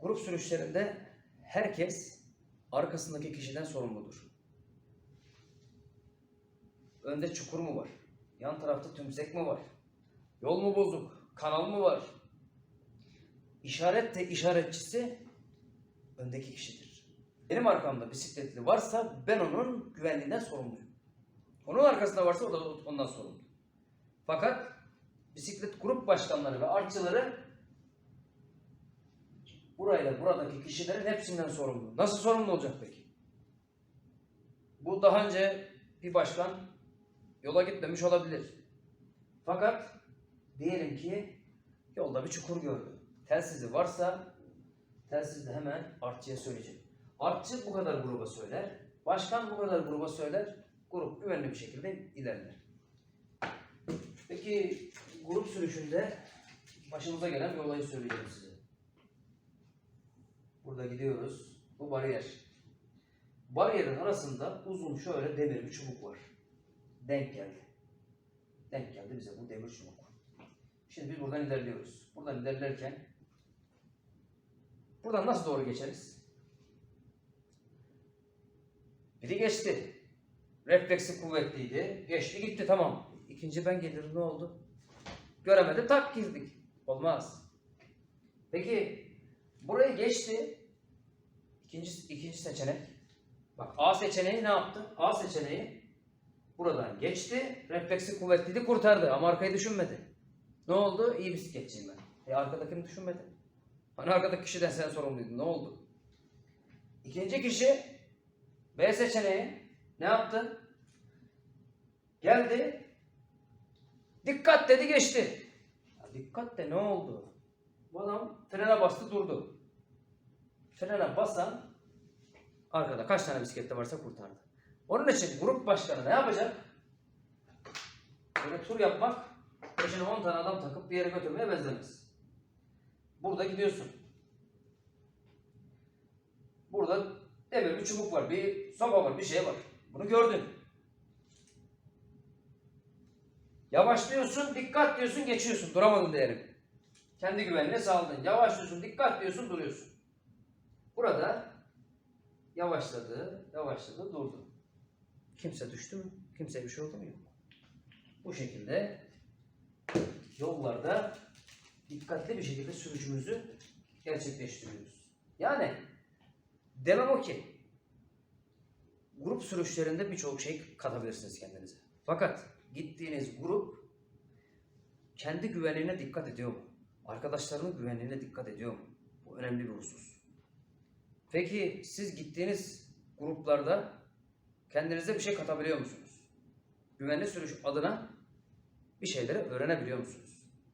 Grup sürüşlerinde herkes arkasındaki kişiden sorumludur. Önde çukur mu var? Yan tarafta tümsek mi var? Yol mu bozuk? Kanal mı var? İşaret de işaretçisi öndeki kişidir. Benim arkamda bisikletli varsa ben onun güvenliğinden sorumluyum. Onun arkasında varsa o da ondan sorumlu. Fakat bisiklet grup başkanları ve artçıları burayla buradaki kişilerin hepsinden sorumlu. Nasıl sorumlu olacak peki? Bu daha önce bir başkan yola gitmemiş olabilir. Fakat diyelim ki yolda bir çukur gördü. Telsizi varsa telsizde hemen artçıya söyleyecek. Artçı bu kadar gruba söyler. Başkan bu kadar gruba söyler. Grup güvenli bir şekilde ilerler. Peki grup sürüşünde başımıza gelen bir olayı söyleyeceğim size. Burada gidiyoruz. Bu bariyer. Bariyerin arasında uzun şöyle demir bir çubuk var. Denk geldi. Denk geldi bize bu demir çubuk. Şimdi biz buradan ilerliyoruz. Buradan ilerlerken buradan nasıl doğru geçeriz? Biri geçti. Refleksi kuvvetliydi. Geçti gitti tamam. İkinci ben gelirim ne oldu? Göremedim tak girdik. Olmaz. Peki burayı geçti. İkinci, ikinci seçenek. Bak A seçeneği ne yaptı? A seçeneği buradan geçti. Refleksi kuvvetliydi kurtardı ama arkayı düşünmedi. Ne oldu? İyi bisikletçiyim ben. E arkadakini düşünmedi. Hani arkadaki kişiden sen sorumluydun. Ne oldu? İkinci kişi B seçeneği ne yaptı? Geldi. Dikkat dedi geçti. Ya dikkat de ne oldu? Bu adam frene bastı durdu. Frene basan arkada kaç tane bisiklette varsa kurtardı. Onun için grup başkanı ne yapacak? Böyle tur yapmak peşine 10 tane adam takıp bir yere götürmeye benzemez. Burada gidiyorsun. Burada demir bir çubuk var, bir sopa var, bir şey var. Bunu gördün. Yavaşlıyorsun, dikkat diyorsun, geçiyorsun. Duramadın diyelim. Kendi güvenliğine sağladın. Yavaşlıyorsun, dikkat diyorsun, duruyorsun. Burada yavaşladı, yavaşladı, durdu. Kimse düştü mü? Kimseye bir şey oldu mu? Yok. Bu şekilde yollarda dikkatli bir şekilde sürüşümüzü gerçekleştiriyoruz. Yani demem o ki grup sürüşlerinde birçok şey katabilirsiniz kendinize. Fakat gittiğiniz grup kendi güvenliğine dikkat ediyor mu? Arkadaşlarının güvenliğine dikkat ediyor mu? Bu önemli bir husus. Peki siz gittiğiniz gruplarda kendinize bir şey katabiliyor musunuz? Güvenli sürüş adına bir şeyleri öğrenebiliyor musunuz?